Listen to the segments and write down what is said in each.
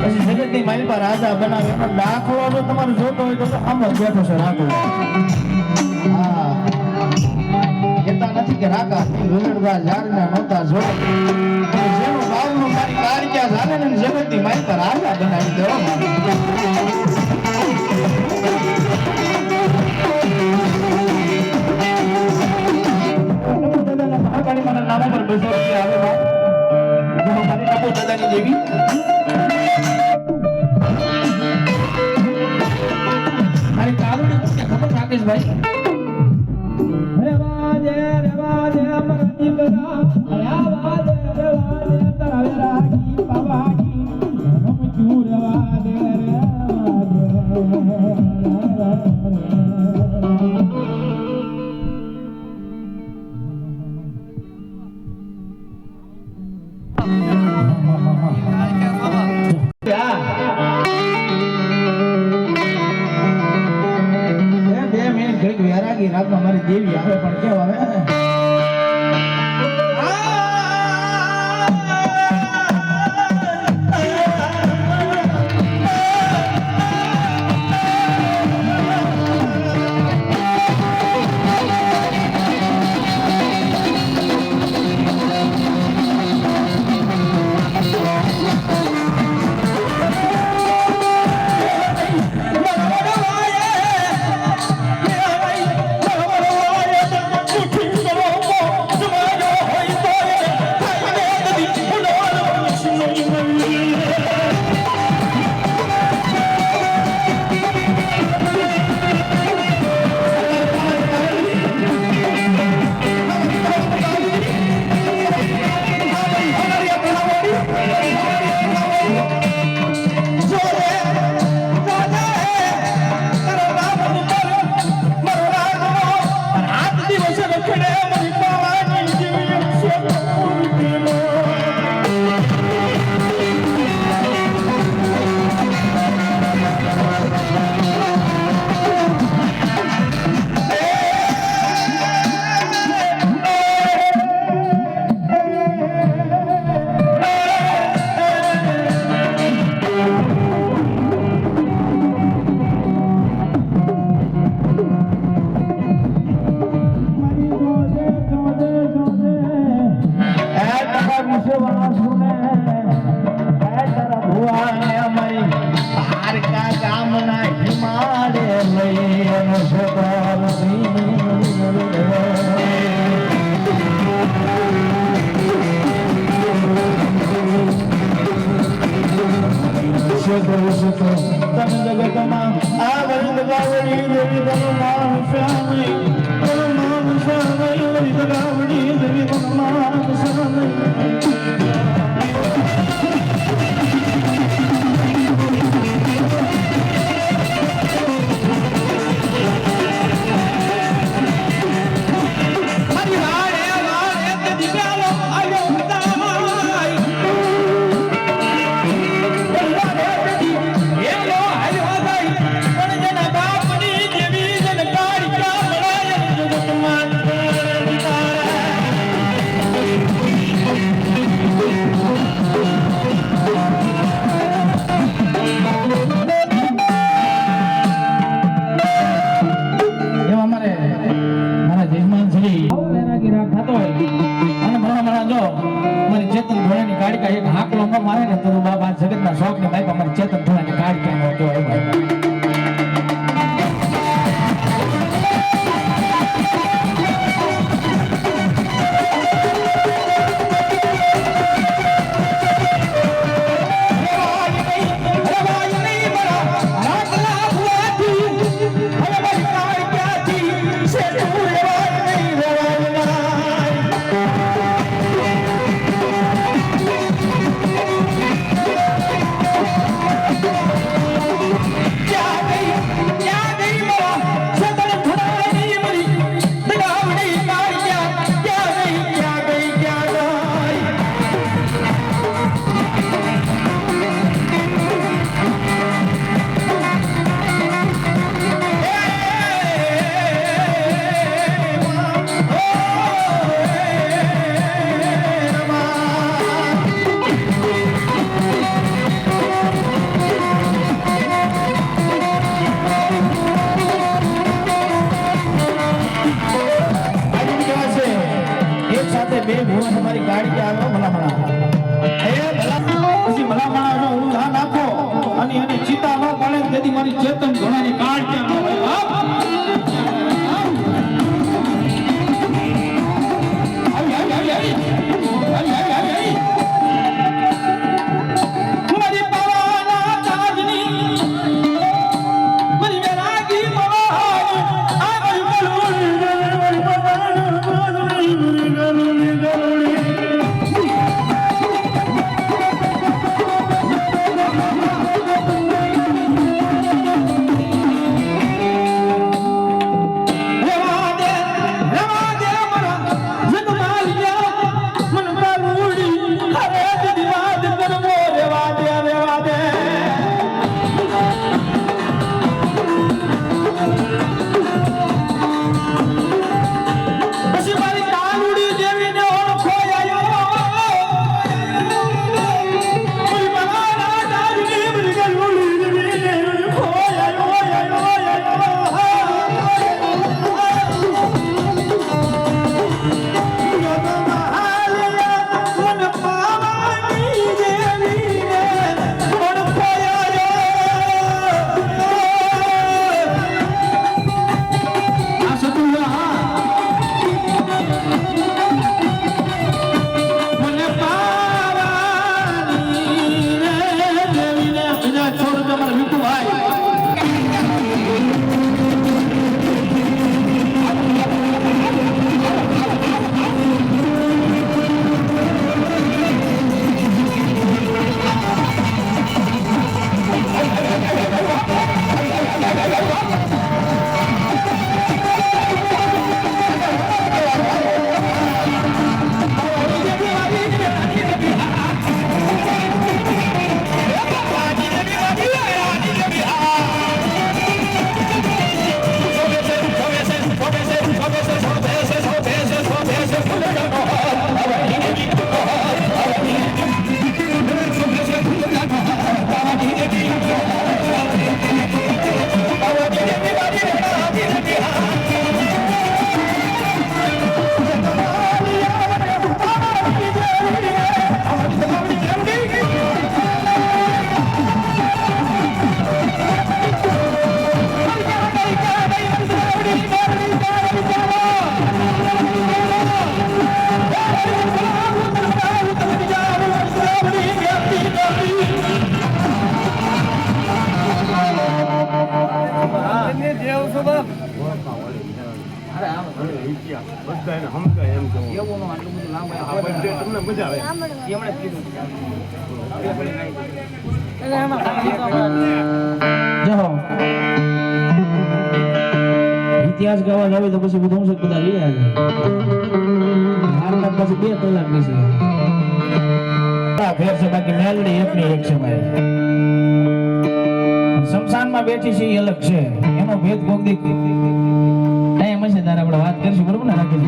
પછી જગતની માઇલ પર રાજા બનાવે પણ દાખલો જો તમારે જોતો હોય તો આમ જ બેઠો છે રાઘો હા કહેતા નથી કે રાગા વિરડવા જારના નહોતા જો જેનું ભાવનું મારી કાર ક્યાં ચાલે ને જગતની માઇલ પર રાજા બનાવી દેવા નામ પર બસો રૂપિયા આવે બાપ દાદાની દેવી ભાઈ United. ફેર છે, બાકી મેલડી એકની એક છે ભાઈ શમશાનમાં બેઠી છે એ અલગ છે. એનો ભેદ ગોગદી એમ છે તારે આપણે વાત કરીશું, બરોબર ને રાખીશ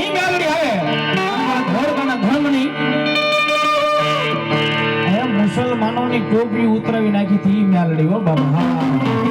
ઈ મેલડી આવે એ મુસલમાનોની ટોપી ઉતરાવી નાખી હતી મેલડી, હો બાબા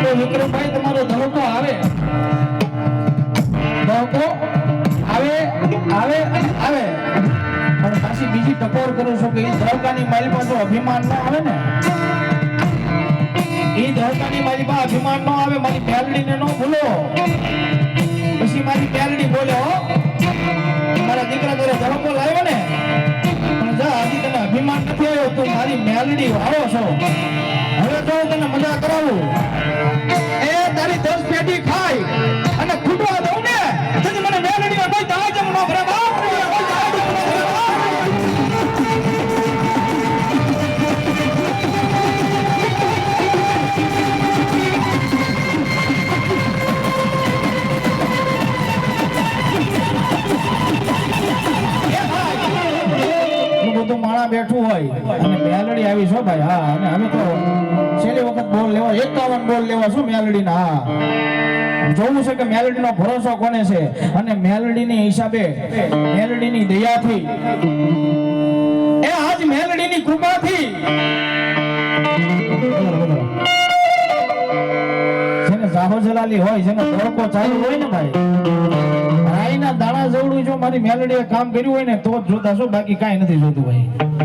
તો વિક્રમભાઈ તમારો ધડકો આવે ધડકો આવે આવે આવે પણ પાછી બીજી ટકોર કરું છું કે એ ધડકાની અભિમાન ના આવે ને એ મારી માલિકમાં અભિમાન નો આવે, મારી મેલડીને નો ભૂલો. પછી મારી મેલડી બોલે, હો, મારા દીકરા ઘરે ધરમો લાવ્યો ને? પણ જા, હજી તને અભિમાન નથી આવ્યો, તું મારી મેલડી વાળો છો. હવે તો તને મજા કરાવું. એ તારી દસ પેટી ખાઈ અને ખૂટવા લેવા બોલ લેવા શું મેલડી ના જોવું છે કે મેલડીનો ભરોસો કોને છે? અને મેલડીની હિસાબે મેલડીની દયાથી. એ આજ મેલડીની કૃપાથી. જેને જાહો જલાલી હોય, જેને ધોળકો ચાલુ હોય ને ભાઈ રાઈના દાણા જવડું જો મારી મેલડીએ કામ કર્યું હોય ને, તો જોતા શું બાકી કાંઈ નથી જોતું ભાઈ.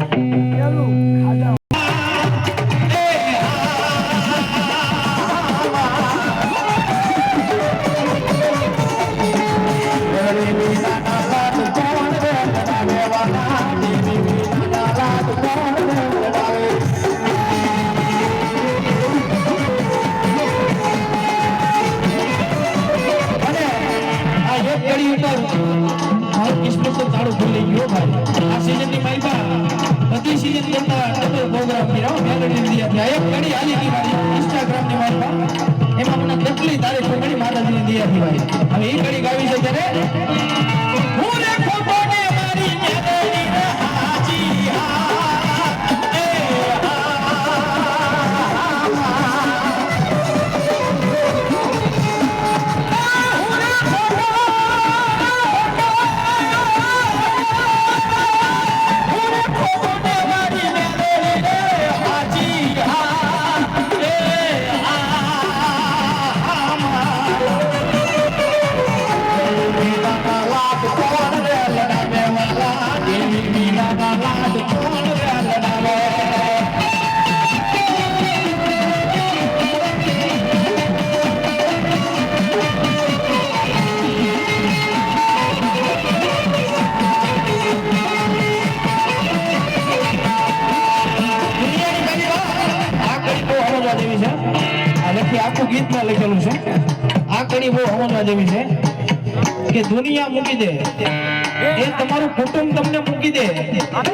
એ તમારું કુટુંબ તમને મૂકી દે.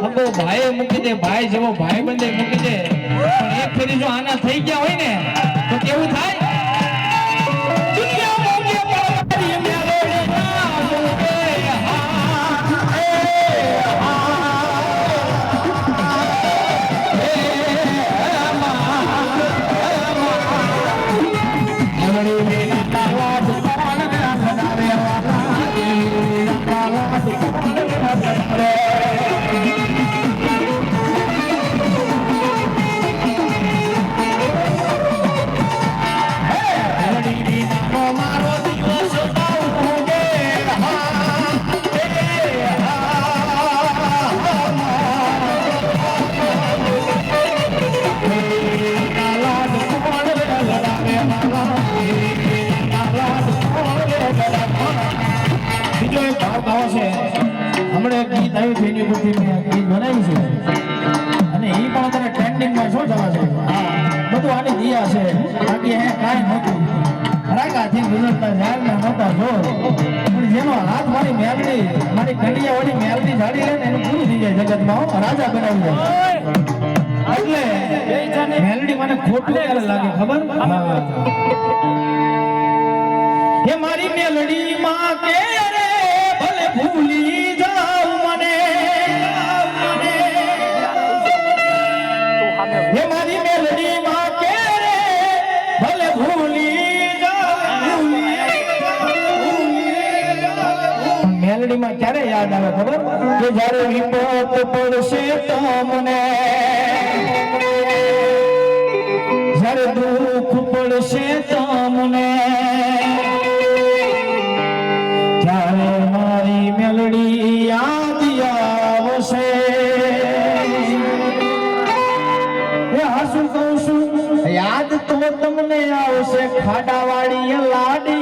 અગો ભાઈ મૂકી દે, ભાઈ જેવો ભાઈ બંધે મૂકી દે. પણ એક ફેરી જો આના થઈ ગયા હોય ને, તો કેવું થાય? ગીત આવ્યું છે એની ઉપરથી મેં ગીત બનાવ્યું છે. અને એ પણ અત્યારે ટ્રેન્ડિંગમાં શું ચાલે છે? બધું આની દિયા છે. બાકી હે કાંઈ નહોતું. રાગાથી ગુજરતા ઝાડના નહોતા જોર. પણ જેનો હાથ મારી મેલડી મારી કંડિયા વાળી મેલડી જાડી લે ને એનું પૂરું થઈ જાય જગતમાં રાજા બનાવી એટલે મેલડી મને ખોટું ક્યારે લાગે ખબર? હા મારી મેલડી માં કે રે ભલે ભૂલી મેલડી માં ક્યારે યાદ આવે ખબર? કે જ્યારે વિપત પડશે તમને, જ્યારે દુઃખ પડશે તમને ત્યારે મારી મેલડી યાદ આવશે. યાદ તો તમને આવશે, ખાડાવાળી લાડી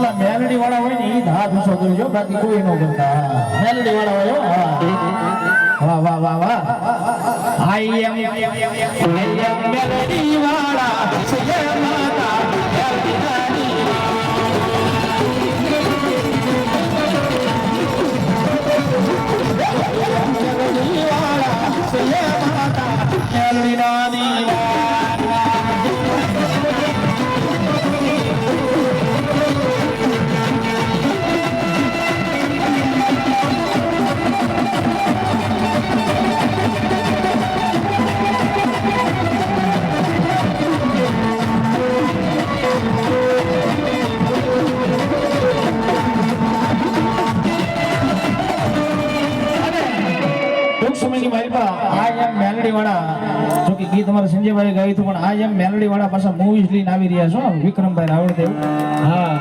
જેટલા મેલડી વાળા હોય ને એ હાથ ઊંચો કરજો બાકી કોઈ નો કરતા મેલડી વાળા હોય વાહ વાહ વાહ વાહ. આઈ એમ આઈ એમ મેલડી વાળા છે માતા. મેલડી વાળા છે માતા મેલડી રાણી. સમયની મારી પાસે આ એમ મેલડી વાળા જો કે ગીત અમારા સંજયભાઈ ગાયું હતું, પણ આ એમ મેલડી વાળા પાછા મૂવીઝ લઈને આવી રહ્યા છો, વિક્રમભાઈ રાવળદેવ. હા,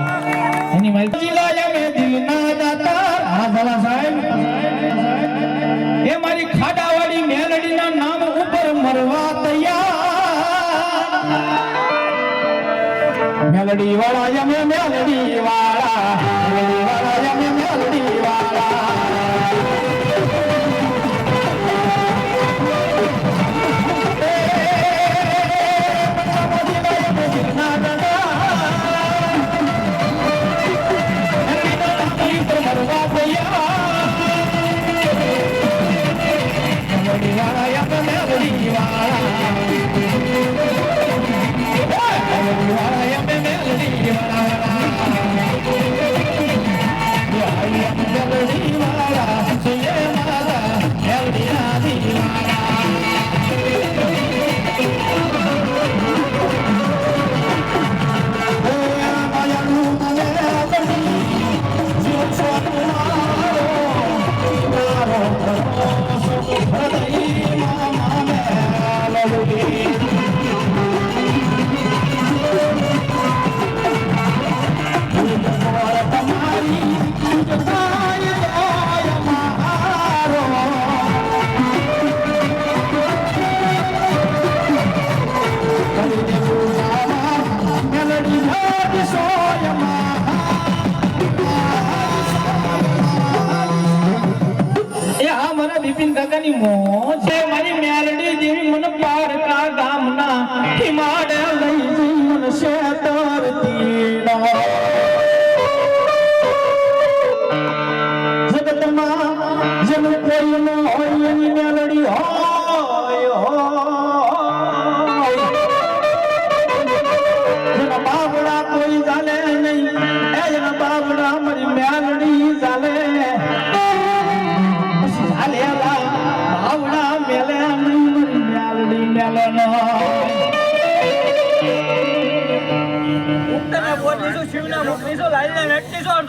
એની મારી જિલ્લા મે દિલના દાતા હા, ભલા સાહેબ. એ મારી ખાડાવાળી મેલડીના નામ ઉપર મરવા તૈયાર. મેલડી વાળા યમે મેલડી વાળા anymore.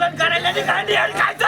Kalian kalian jadi kalian kalian